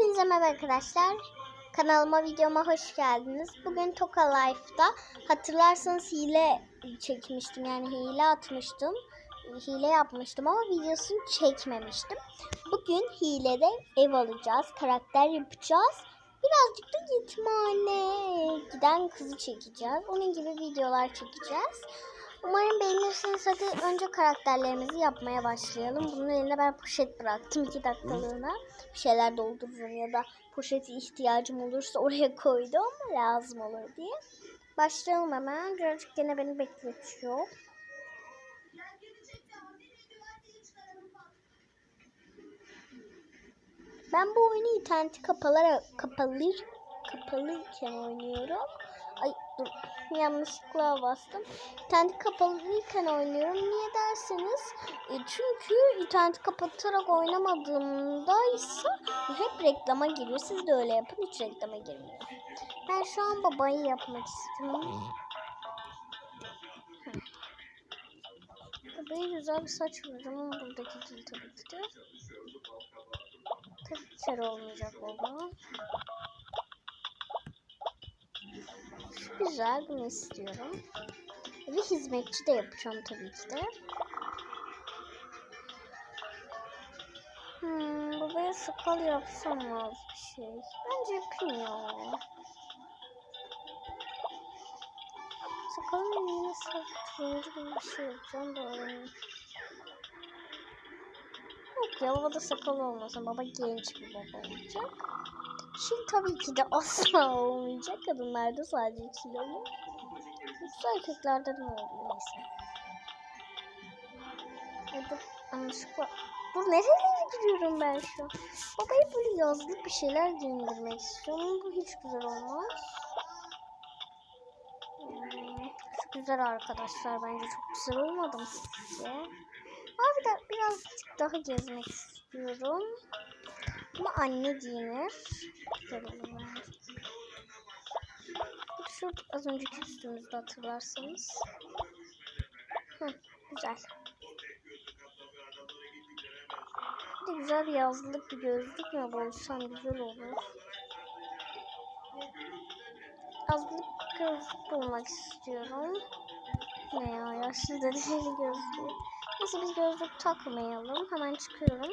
Hepinize merhaba arkadaşlar. Kanalıma videoma hoş geldiniz. Bugün Toka Life'da hatırlarsanız hile çekmiştim. Yani hile atmıştım. Hile yapmıştım ama videosunu çekmemiştim. Bugün hilede ev alacağız. Karakter yapacağız. Birazcık da yetimhaneye giden kızı çekeceğiz. Onun gibi videolar çekeceğiz. Umarım beğenirsiniz. Hadi önce karakterlerimizi yapmaya başlayalım. Bunun eline ben poşet bıraktım 2 dakikalığına. Bir şeyler doldururum ya da poşeti ihtiyacım olursa oraya koydum. Lazım olur diye. Başlayalım hemen. Birazcık gene beni bekletiyor. Ben bu oyunu interneti kapalı, kapalı, kapalıyken oynuyorum. Ay dur yanlışlıkla bastım. İnterneti kapalıyken oynuyorum. Niye derseniz e, çünkü interneti kapatarak oynamadığımda ise hep reklama giriyor. Siz de öyle yapın hiç reklama girmiyor. Ben şu an babayı yapmak istiyorum. Hı. Babaya güzel bir saç vuracağım ama buradaki değil tabii ki de. Tabii olmayacak baba. Güzel bunu istiyorum. Ve hizmetçi de yapacağım tabii ki de. Hmm, babaya sakal yapsam az bir şey. Bence yapayım ya. Sakalın yine turuncu gibi bir şey yapacağım böyle. Yok ya babada sakal olmasın. Baba genç bir baba olacak. Şimdi tabii ki de asla olmayacak. Kadınlarda sadece kilolu. Yoksa erkeklerde de oluyor neyse. Ay dur yanlışlıkla. Dur nerelere giriyorum ben şu an? Babaya böyle yazlık bir şeyler giyindirmek istiyorum. Bu hiç güzel olmaz. Hmm, güzel arkadaşlar bence çok güzel olmadı mı sizce? Abi de birazcık daha gezmek istiyorum. Ama anne giyinir. Güzel. Şu az önceki üstümüzde hatırlarsanız. Hı, güzel. Bir de güzel bir yazlık bir gözlük mü bulsam güzel olur. Yazlık gözlük bulmak istiyorum. Ne ya yaşlı dedeli gözlüğü. Neyse biz gözlük takmayalım. Hemen çıkıyorum.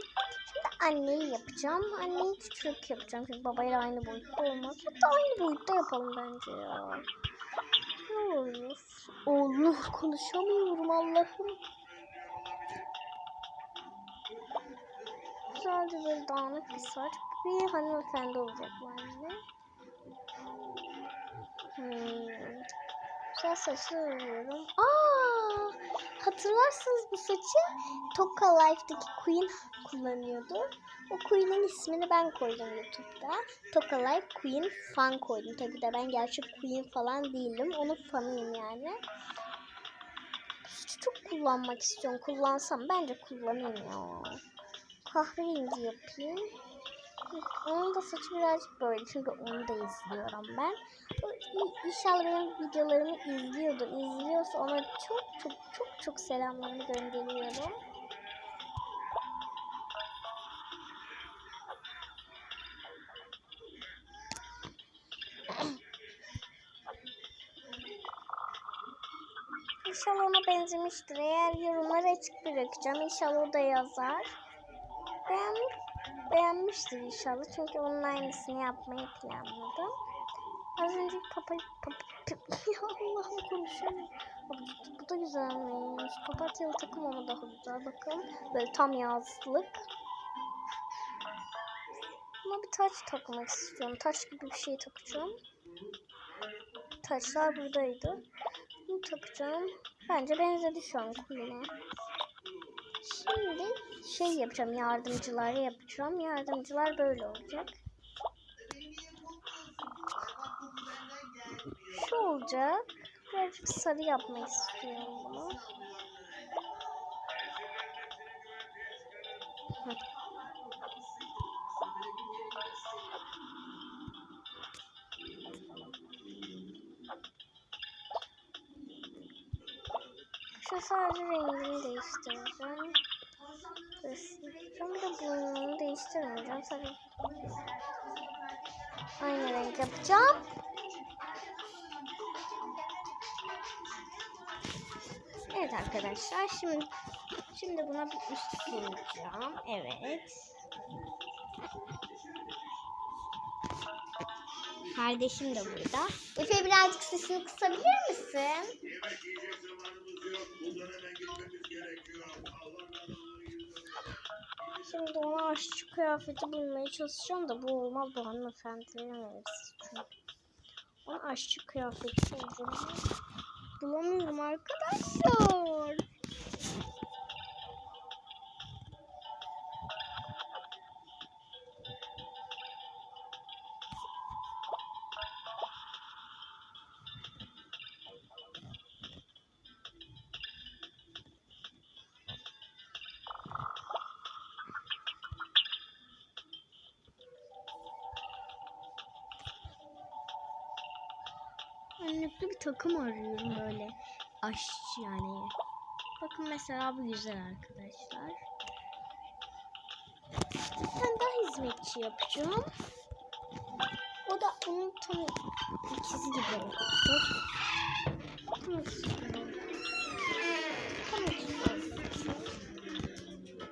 Şimdi anneyi yapacağım. Anneyi küçük yapacağım. Çünkü babayla aynı boyutta olmaz. Hatta aynı boyutta yapalım bence ya. Ne olur. Olur konuşamıyorum Allah'ım. Güzelce böyle dağınık bir saç. Bir hanımefendi olacak bence. Hmm. Güzel saçlar örüyorum. Aa, hatırlarsınız bu saçı Toka Life'daki Queen kullanıyordu. O Queen'in ismini ben koydum YouTube'da. Toka Life Queen Fan koydum. Tabii de ben gerçek Queen falan değilim. Onun fanıyım yani. Saçı çok kullanmak istiyorum. Kullansam bence kullanayım ya. Kahverengi yapayım. Onun da saçı birazcık böyle çünkü onu da izliyorum ben. O, İnşallah benim videolarımı izliyordur. İzliyorsa ona çok çok çok çok selamlarımı gönderiyorum. İnşallah ona benzemiştir. Eğer yorumları açık bırakacağım. İnşallah o da yazar. Beğen, beğenmiştir inşallah. Çünkü onun aynısını yapmayı planladım. Az önce papay... Pap, pap, ya Allah'ım konuşamıyorum. Bu, da güzelmiş. Papatyalı takım ama daha güzel. Bakın böyle tam yazlık. Ama bir taç takmak istiyorum. Taç gibi bir şey takacağım. Taçlar buradaydı. Bunu takacağım. Bence benzedi şu an Queen'e. Şimdi şey yapacağım. Yardımcıları yapacağım. Yardımcılar böyle olacak. Şu olacak. Birazcık sarı yapmak istiyorum bunu. Şu sadece rengini değiştireceğim. Göstereceğim de değiştireceğim. değiştirmeyeceğim. Tabii. Aynı renk yapacağım. Evet arkadaşlar şimdi şimdi buna bir üst koyacağım. Evet. Kardeşim de burada. Efe birazcık sesini kısabilir misin? Şimdi ona aşçı kıyafeti bulmaya çalışacağım da bu olmaz bu hanımefendilerin elbisesi çünkü. Ona aşçı kıyafeti bulacağım. Bulamıyorum arkadaşlar. Önlüklü bir takım arıyorum böyle. Aşçı yani. Bakın mesela bu güzel arkadaşlar. Ben daha hizmetçi yapacağım. O da onun tam ikizi gibi olacak. Tam.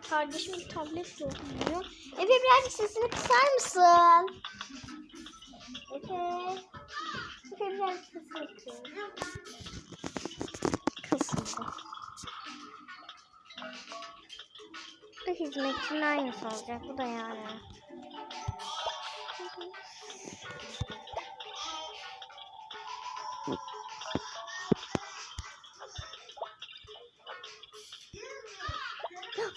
Kardeşim bir tabletle oynuyor. Efe birazcık sesini kısar mısın? Efe. Kısar. Kısıldı. Bu hizmetçinin aynısı olacak. Bu da yani.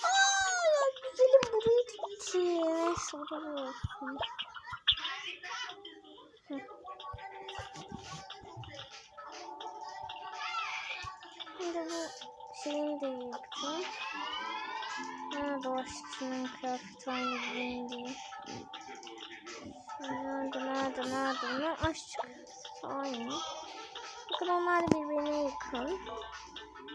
Aa, ya güzelim burun gitti. Neyse o da böyle olsun. Bu şeyini de yapacağım. Ha dolaşçının kıyafeti aynı benim değil. Nerede nerede nerede ne aşk aynı. Bakın onlar birbirine yakın.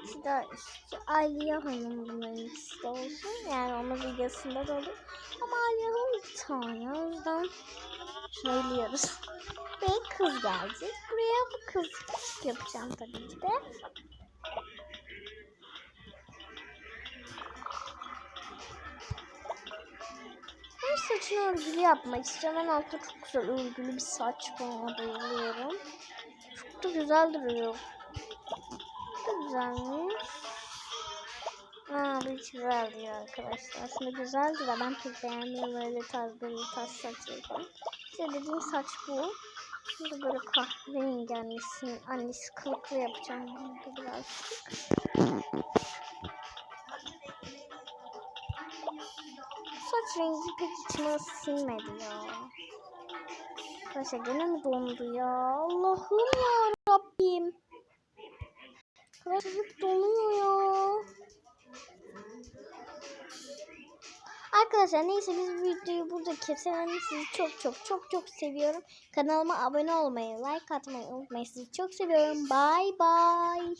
İşte, işte Aliye Hanım bunların ikisi de olsun. Yani onun videosunda da olur. Ama Aliye Hanım bir tane. O yüzden söylüyoruz. Ve kız gelecek. Buraya bu kız yapacağım tabii ki de. Ben saçını örgülü yapmak istiyorum. Ben altta çok güzel örgülü bir saç bana bayılıyorum. Çok da güzel duruyor. Çok güzelmiş. Aa bu güzel değil arkadaşlar. Aslında güzeldi de ben pek beğenmiyorum öyle tarz böyle tarz saç yapan. İşte dediğim saç bu. Şimdi böyle kahverengi annesinin annesi kılıklı yapacağım burada birazcık. Saç rengi pek içime sinmedi ya. Arkadaşlar gene mi dondu ya? Allah'ım ya Rabbim. Arkadaşlar hep donuyor ya. Arkadaşlar neyse biz bu videoyu burada keselim. Sizi çok çok çok çok seviyorum. Kanalıma abone olmayı, like atmayı unutmayın. Sizi çok seviyorum. Bye bye.